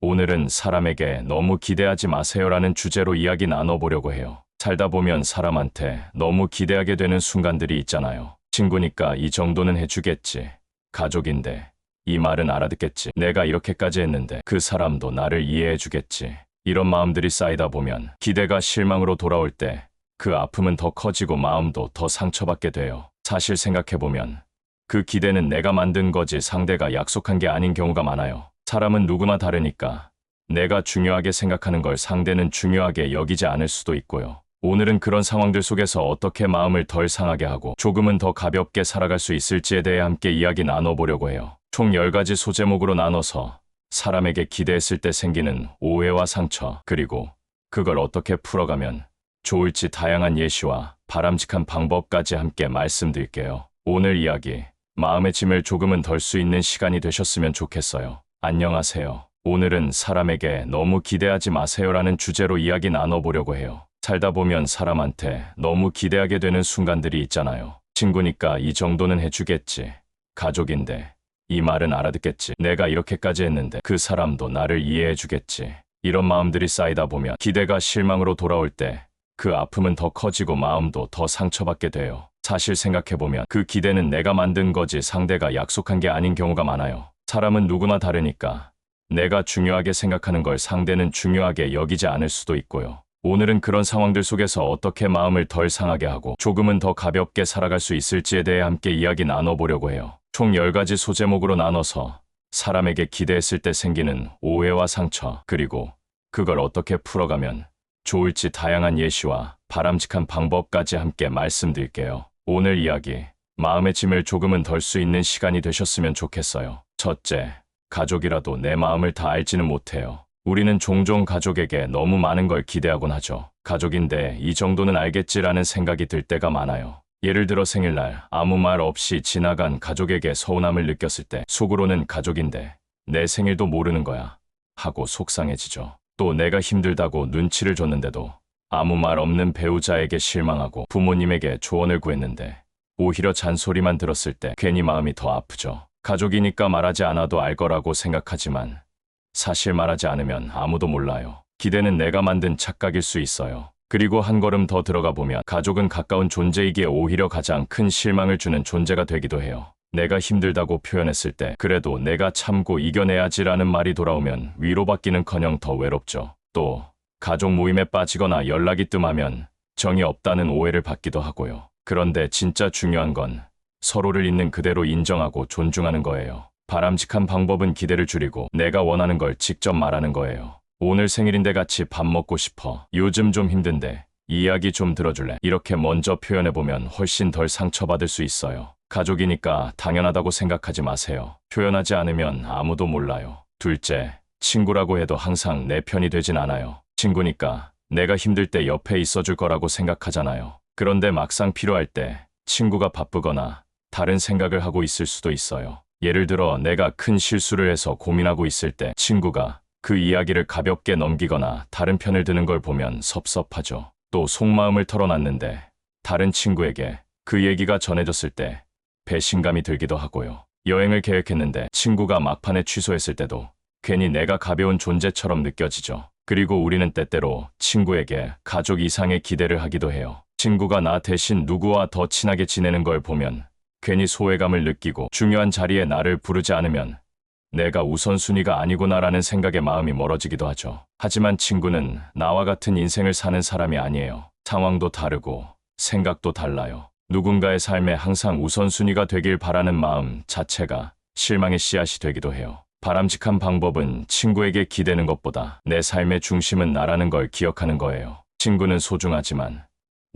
오늘은 사람에게 너무 기대하지 마세요라는 주제로 이야기 나눠보려고 해요. 살다 보면 사람한테 너무 기대하게 되는 순간들이 있잖아요. 친구니까 이 정도는 해주겠지. 가족인데 이 말은 알아듣겠지. 내가 이렇게까지 했는데 그 사람도 나를 이해해주겠지. 이런 마음들이 쌓이다 보면 기대가 실망으로 돌아올 때 그 아픔은 더 커지고 마음도 더 상처받게 돼요. 사실 생각해보면 그 기대는 내가 만든 거지 상대가 약속한 게 아닌 경우가 많아요. 사람은 누구나 다르니까 내가 중요하게 생각하는 걸 상대는 중요하게 여기지 않을 수도 있고요. 오늘은 그런 상황들 속에서 어떻게 마음을 덜 상하게 하고 조금은 더 가볍게 살아갈 수 있을지에 대해 함께 이야기 나눠보려고 해요. 총 10가지 소제목으로 나눠서 사람에게 기대했을 때 생기는 오해와 상처, 그리고 그걸 어떻게 풀어가면 좋을지 다양한 예시와 바람직한 방법까지 함께 말씀드릴게요. 오늘 이야기, 마음의 짐을 조금은 덜 수 있는 시간이 되셨으면 좋겠어요. 안녕하세요. 오늘은 사람에게 너무 기대하지 마세요라는 주제로 이야기 나눠보려고 해요. 살다 보면 사람한테 너무 기대하게 되는 순간들이 있잖아요. 친구니까 이 정도는 해주겠지. 가족인데 이 말은 알아듣겠지. 내가 이렇게까지 했는데 그 사람도 나를 이해해주겠지. 이런 마음들이 쌓이다 보면 기대가 실망으로 돌아올 때 그 아픔은 더 커지고 마음도 더 상처받게 돼요. 사실 생각해보면 그 기대는 내가 만든 거지 상대가 약속한 게 아닌 경우가 많아요. 사람은 누구나 다르니까 내가 중요하게 생각하는 걸 상대는 중요하게 여기지 않을 수도 있고요. 오늘은 그런 상황들 속에서 어떻게 마음을 덜 상하게 하고 조금은 더 가볍게 살아갈 수 있을지에 대해 함께 이야기 나눠보려고 해요. 총 10가지 소제목으로 나눠서 사람에게 기대했을 때 생기는 오해와 상처, 그리고 그걸 어떻게 풀어가면 좋을지 다양한 예시와 바람직한 방법까지 함께 말씀드릴게요. 오늘 이야기, 마음의 짐을 조금은 덜 수 있는 시간이 되셨으면 좋겠어요. 첫째, 가족이라도 내 마음을 다 알지는 못해요. 우리는 종종 가족에게 너무 많은 걸 기대하곤 하죠. 가족인데 이 정도는 알겠지라는 생각이 들 때가 많아요. 예를 들어 생일날 아무 말 없이 지나간 가족에게 서운함을 느꼈을 때 속으로는 가족인데 내 생일도 모르는 거야 하고 속상해지죠. 또 내가 힘들다고 눈치를 줬는데도 아무 말 없는 배우자에게 실망하고 부모님에게 조언을 구했는데 오히려 잔소리만 들었을 때 괜히 마음이 더 아프죠. 가족이니까 말하지 않아도 알 거라고 생각하지만 사실 말하지 않으면 아무도 몰라요. 기대는 내가 만든 착각일 수 있어요. 그리고 한 걸음 더 들어가 보면 가족은 가까운 존재이기에 오히려 가장 큰 실망을 주는 존재가 되기도 해요. 내가 힘들다고 표현했을 때 그래도 내가 참고 이겨내야지라는 말이 돌아오면 위로받기는커녕 더 외롭죠. 또 가족 모임에 빠지거나 연락이 뜸하면 정이 없다는 오해를 받기도 하고요. 그런데 진짜 중요한 건 서로를 있는 그대로 인정하고 존중하는 거예요. 바람직한 방법은 기대를 줄이고 내가 원하는 걸 직접 말하는 거예요. 오늘 생일인데 같이 밥 먹고 싶어. 요즘 좀 힘든데 이야기 좀 들어줄래? 이렇게 먼저 표현해보면 훨씬 덜 상처받을 수 있어요. 가족이니까 당연하다고 생각하지 마세요. 표현하지 않으면 아무도 몰라요. 둘째, 친구라고 해도 항상 내 편이 되진 않아요. 친구니까 내가 힘들 때 옆에 있어줄 거라고 생각하잖아요. 그런데 막상 필요할 때 친구가 바쁘거나 다른 생각을 하고 있을 수도 있어요. 예를 들어 내가 큰 실수를 해서 고민하고 있을 때 친구가 그 이야기를 가볍게 넘기거나 다른 편을 드는 걸 보면 섭섭하죠. 또 속마음을 털어놨는데 다른 친구에게 그 얘기가 전해졌을 때 배신감이 들기도 하고요. 여행을 계획했는데 친구가 막판에 취소했을 때도 괜히 내가 가벼운 존재처럼 느껴지죠. 그리고 우리는 때때로 친구에게 가족 이상의 기대를 하기도 해요. 친구가 나 대신 누구와 더 친하게 지내는 걸 보면 괜히 소외감을 느끼고 중요한 자리에 나를 부르지 않으면 내가 우선순위가 아니구나라는 생각에 마음이 멀어지기도 하죠. 하지만 친구는 나와 같은 인생을 사는 사람이 아니에요. 상황도 다르고 생각도 달라요. 누군가의 삶에 항상 우선순위가 되길 바라는 마음 자체가 실망의 씨앗이 되기도 해요. 바람직한 방법은 친구에게 기대는 것보다 내 삶의 중심은 나라는 걸 기억하는 거예요. 친구는 소중하지만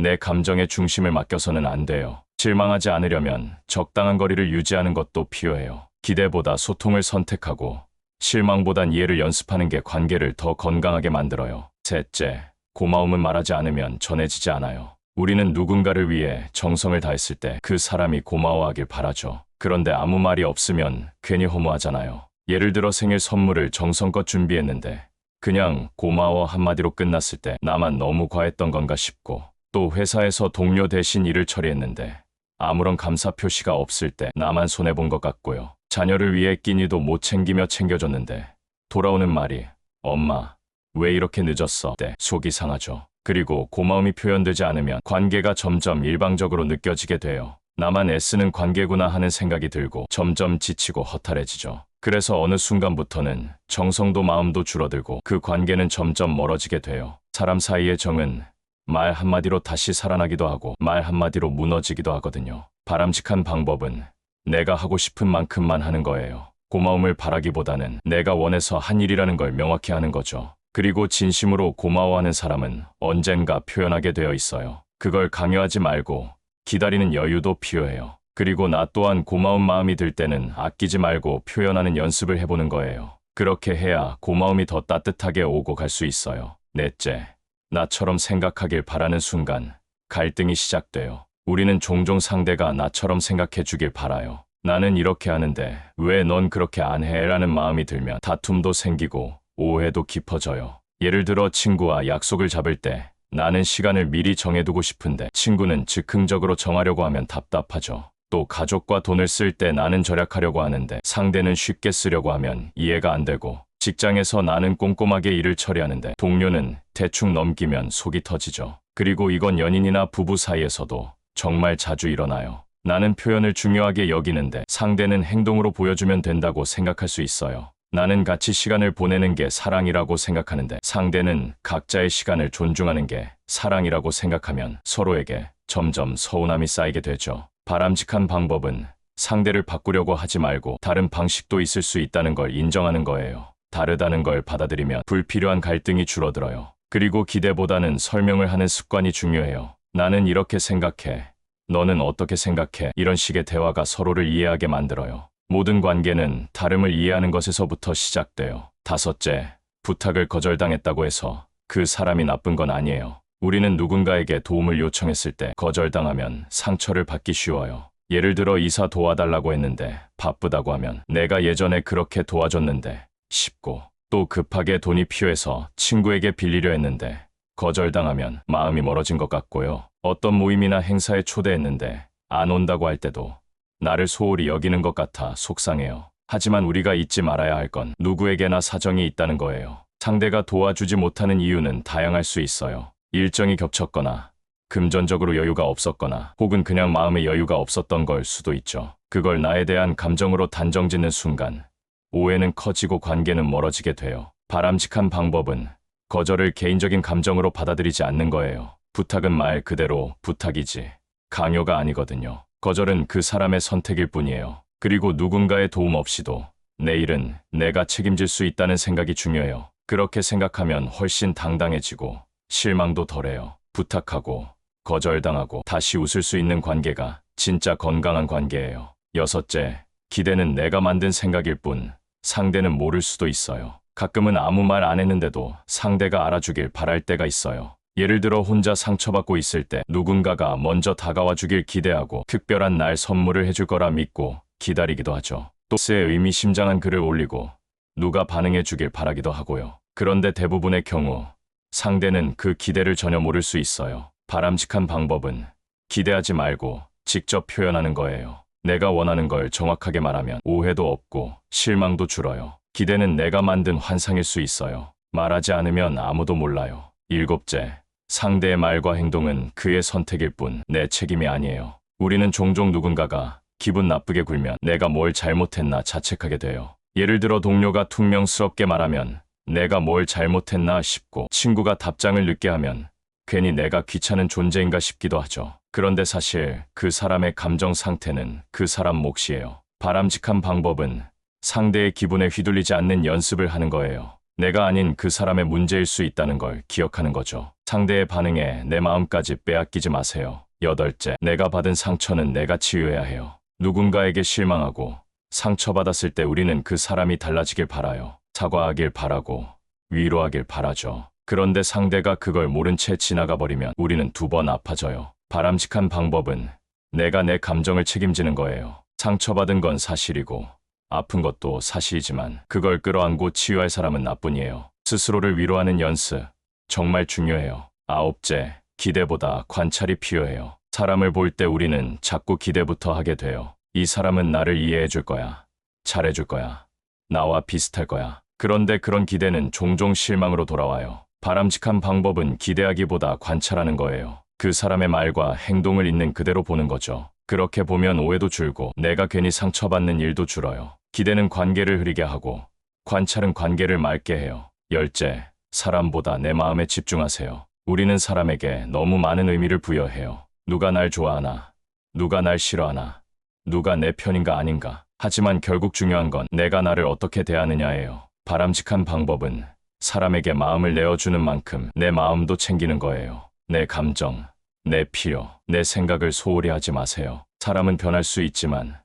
내 감정의 중심을 맡겨서는 안 돼요. 실망하지 않으려면 적당한 거리를 유지하는 것도 필요해요. 기대보다 소통을 선택하고 실망보단 이해를 연습하는 게 관계를 더 건강하게 만들어요. 셋째, 고마움은 말하지 않으면 전해지지 않아요. 우리는 누군가를 위해 정성을 다했을 때 그 사람이 고마워하길 바라죠. 그런데 아무 말이 없으면 괜히 허무하잖아요. 예를 들어 생일 선물을 정성껏 준비했는데 그냥 고마워 한마디로 끝났을 때 나만 너무 과했던 건가 싶고 또 회사에서 동료 대신 일을 처리했는데 아무런 감사 표시가 없을 때 나만 손해본 것 같고요. 자녀를 위해 끼니도 못 챙기며 챙겨줬는데 돌아오는 말이 엄마 왜 이렇게 늦었어? 때 속이 상하죠. 그리고 고마움이 표현되지 않으면 관계가 점점 일방적으로 느껴지게 돼요. 나만 애쓰는 관계구나 하는 생각이 들고 점점 지치고 허탈해지죠. 그래서 어느 순간부터는 정성도 마음도 줄어들고 그 관계는 점점 멀어지게 돼요. 사람 사이의 정은 말 한마디로 다시 살아나기도 하고 말 한마디로 무너지기도 하거든요. 바람직한 방법은 내가 하고 싶은 만큼만 하는 거예요. 고마움을 바라기보다는 내가 원해서 한 일이라는 걸 명확히 하는 거죠. 그리고 진심으로 고마워하는 사람은 언젠가 표현하게 되어 있어요. 그걸 강요하지 말고 기다리는 여유도 필요해요. 그리고 나 또한 고마운 마음이 들 때는 아끼지 말고 표현하는 연습을 해보는 거예요. 그렇게 해야 고마움이 더 따뜻하게 오고 갈 수 있어요. 넷째, 나처럼 생각하길 바라는 순간 갈등이 시작돼요. 우리는 종종 상대가 나처럼 생각해 주길 바라요. 나는 이렇게 하는데 왜 넌 그렇게 안 해? 라는 마음이 들면 다툼도 생기고 오해도 깊어져요. 예를 들어 친구와 약속을 잡을 때 나는 시간을 미리 정해두고 싶은데 친구는 즉흥적으로 정하려고 하면 답답하죠. 또 가족과 돈을 쓸 때 나는 절약하려고 하는데 상대는 쉽게 쓰려고 하면 이해가 안 되고 직장에서 나는 꼼꼼하게 일을 처리하는데 동료는 대충 넘기면 속이 터지죠. 그리고 이건 연인이나 부부 사이에서도 정말 자주 일어나요. 나는 표현을 중요하게 여기는데 상대는 행동으로 보여주면 된다고 생각할 수 있어요. 나는 같이 시간을 보내는 게 사랑이라고 생각하는데 상대는 각자의 시간을 존중하는 게 사랑이라고 생각하면 서로에게 점점 서운함이 쌓이게 되죠. 바람직한 방법은 상대를 바꾸려고 하지 말고 다른 방식도 있을 수 있다는 걸 인정하는 거예요. 다르다는 걸 받아들이면 불필요한 갈등이 줄어들어요. 그리고 기대보다는 설명을 하는 습관이 중요해요. 나는 이렇게 생각해. 너는 어떻게 생각해? 이런 식의 대화가 서로를 이해하게 만들어요. 모든 관계는 다름을 이해하는 것에서부터 시작돼요. 다섯째, 부탁을 거절당했다고 해서 그 사람이 나쁜 건 아니에요. 우리는 누군가에게 도움을 요청했을 때 거절당하면 상처를 받기 쉬워요. 예를 들어 이사 도와달라고 했는데 바쁘다고 하면 내가 예전에 그렇게 도와줬는데 쉽고 또 급하게 돈이 필요해서 친구에게 빌리려 했는데 거절당하면 마음이 멀어진 것 같고요. 어떤 모임이나 행사에 초대했는데 안 온다고 할 때도 나를 소홀히 여기는 것 같아 속상해요. 하지만 우리가 잊지 말아야 할 건 누구에게나 사정이 있다는 거예요. 상대가 도와주지 못하는 이유는 다양할 수 있어요. 일정이 겹쳤거나 금전적으로 여유가 없었거나 혹은 그냥 마음의 여유가 없었던 걸 수도 있죠. 그걸 나에 대한 감정으로 단정 짓는 순간 오해는 커지고 관계는 멀어지게 돼요. 바람직한 방법은 거절을 개인적인 감정으로 받아들이지 않는 거예요. 부탁은 말 그대로 부탁이지 강요가 아니거든요. 거절은 그 사람의 선택일 뿐이에요. 그리고 누군가의 도움 없이도 내일은 내가 책임질 수 있다는 생각이 중요해요. 그렇게 생각하면 훨씬 당당해지고 실망도 덜해요. 부탁하고 거절당하고 다시 웃을 수 있는 관계가 진짜 건강한 관계예요. 여섯째, 기대는 내가 만든 생각일 뿐 상대는 모를 수도 있어요. 가끔은 아무 말 안 했는데도 상대가 알아주길 바랄 때가 있어요. 예를 들어 혼자 상처받고 있을 때 누군가가 먼저 다가와 주길 기대하고 특별한 날 선물을 해줄 거라 믿고 기다리기도 하죠. 또스에 의미심장한 글을 올리고 누가 반응해 주길 바라기도 하고요. 그런데 대부분의 경우 상대는 그 기대를 전혀 모를 수 있어요. 바람직한 방법은 기대하지 말고 직접 표현하는 거예요. 내가 원하는 걸 정확하게 말하면 오해도 없고 실망도 줄어요. 기대는 내가 만든 환상일 수 있어요. 말하지 않으면 아무도 몰라요. 일곱째, 상대의 말과 행동은 그의 선택일 뿐 내 책임이 아니에요. 우리는 종종 누군가가 기분 나쁘게 굴면 내가 뭘 잘못했나 자책하게 돼요. 예를 들어 동료가 퉁명스럽게 말하면 내가 뭘 잘못했나 싶고 친구가 답장을 늦게 하면 괜히 내가 귀찮은 존재인가 싶기도 하죠. 그런데 사실 그 사람의 감정 상태는 그 사람 몫이에요. 바람직한 방법은 상대의 기분에 휘둘리지 않는 연습을 하는 거예요. 내가 아닌 그 사람의 문제일 수 있다는 걸 기억하는 거죠. 상대의 반응에 내 마음까지 빼앗기지 마세요. 여덟째, 내가 받은 상처는 내가 치유해야 해요. 누군가에게 실망하고 상처받았을 때 우리는 그 사람이 달라지길 바라요. 사과하길 바라고 위로하길 바라죠. 그런데 상대가 그걸 모른 채 지나가 버리면 우리는 두 번 아파져요. 바람직한 방법은 내가 내 감정을 책임지는 거예요. 상처받은 건 사실이고 아픈 것도 사실이지만 그걸 끌어안고 치유할 사람은 나뿐이에요. 스스로를 위로하는 연습 정말 중요해요. 아홉째, 기대보다 관찰이 필요해요. 사람을 볼 때 우리는 자꾸 기대부터 하게 돼요. 이 사람은 나를 이해해 줄 거야. 잘해 줄 거야. 나와 비슷할 거야. 그런데 그런 기대는 종종 실망으로 돌아와요. 바람직한 방법은 기대하기보다 관찰하는 거예요. 그 사람의 말과 행동을 있는 그대로 보는 거죠. 그렇게 보면 오해도 줄고 내가 괜히 상처받는 일도 줄어요. 기대는 관계를 흐리게 하고 관찰은 관계를 맑게 해요. 열째, 사람보다 내 마음에 집중하세요. 우리는 사람에게 너무 많은 의미를 부여해요. 누가 날 좋아하나, 누가 날 싫어하나, 누가 내 편인가 아닌가. 하지만 결국 중요한 건 내가 나를 어떻게 대하느냐예요. 바람직한 방법은 사람에게 마음을 내어주는 만큼 내 마음도 챙기는 거예요. 내 감정, 내 필요, 내 생각을 소홀히 하지 마세요. 사람은 변할 수 있지만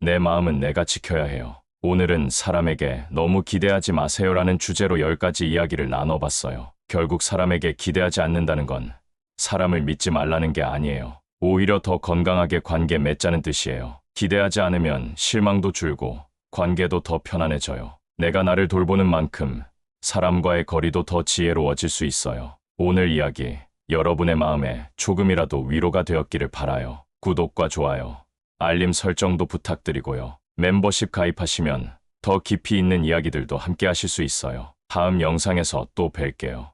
내 마음은 내가 지켜야 해요. 오늘은 사람에게 너무 기대하지 마세요라는 주제로 10가지 이야기를 나눠봤어요. 결국 사람에게 기대하지 않는다는 건 사람을 믿지 말라는 게 아니에요. 오히려 더 건강하게 관계 맺자는 뜻이에요. 기대하지 않으면 실망도 줄고 관계도 더 편안해져요. 내가 나를 돌보는 만큼 사람과의 거리도 더 지혜로워질 수 있어요. 오늘 이야기 여러분의 마음에 조금이라도 위로가 되었기를 바라요. 구독과 좋아요, 알림 설정도 부탁드리고요. 멤버십 가입하시면 더 깊이 있는 이야기들도 함께 하실 수 있어요. 다음 영상에서 또 뵐게요.